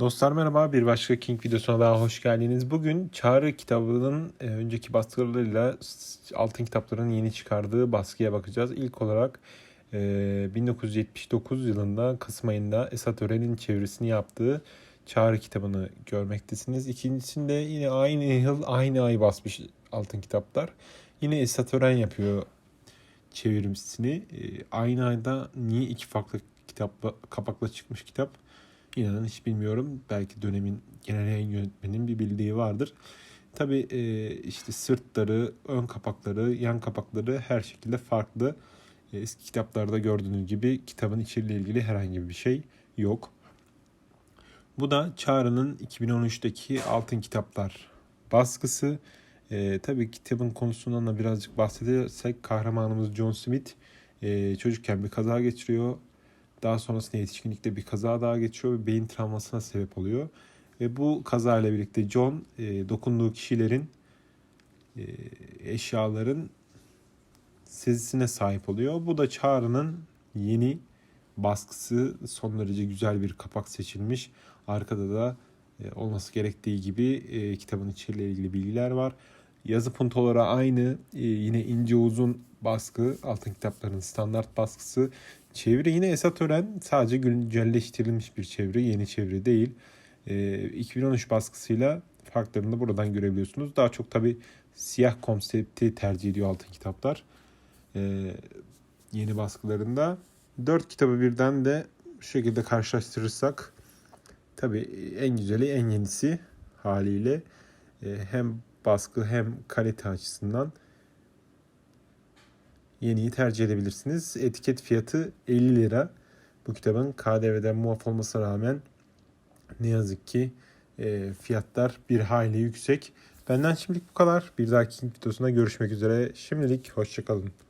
Dostlar merhaba bir başka King videosuna daha hoş geldiniz. Bugün Çağrı kitabının e, önceki baskılarıyla altın kitapların yeni çıkardığı baskıya bakacağız. İlk olarak e, 1979 yılında Kasım ayında Esat Ören'in çevirisini yaptığı Çağrı kitabını görmektesiniz. İkincisinde yine aynı yıl aynı ay basmış altın kitaplar. Yine Esat Ören yapıyor çevirisini. E, aynı ayda niye iki farklı kitapla, kapakla çıkmış kitap? İnanın hiç bilmiyorum. Belki dönemin genel yayın yönetmeninin bir bildiği vardır. Tabi işte sırtları, ön kapakları, yan kapakları her şekilde farklı. E, Eski kitaplarda gördüğünüz gibi kitabın içeriğiyle ilgili herhangi bir şey yok. Bu da Çağrı'nın 2013'teki Altın Kitaplar baskısı. E, tabii kitabın konusundan da birazcık bahsedersek kahramanımız John Smith e, çocukken bir kaza geçiriyor. Daha sonrasında yetişkinlikte bir kaza daha geçiyor ve beyin travmasına sebep oluyor. Ve bu kazayla birlikte John e, dokunduğu kişilerin e, eşyaların sezisine sahip oluyor. Bu da Çağrı'nın yeni baskısı son derece güzel bir kapak seçilmiş. Arkada da e, olması gerektiği gibi e, kitabın içeriğiyle ilgili bilgiler var. Yazı puntoları aynı. E, yine ince uzun baskı. Altın kitapların standart baskısı. Çeviri yine Esat Ören. Sadece güncelleştirilmiş bir çeviri. Yeni çeviri değil. E, 2013 baskısıyla farklarını da buradan görebiliyorsunuz. Daha çok tabi siyah konsepti tercih ediyor altın kitaplar. E, yeni baskılarında. Dört kitabı birden de şu şekilde karşılaştırırsak tabi en güzeli en yenisi haliyle e, hem baskı hem kalite açısından yeniyi tercih edebilirsiniz. Etiket fiyatı 50 lira. Bu kitabın KDV'den muaf olmasına rağmen ne yazık ki e, fiyatlar bir hayli yüksek. Benden şimdilik bu kadar. Bir dahaki videosunda görüşmek üzere. Şimdilik hoşçakalın.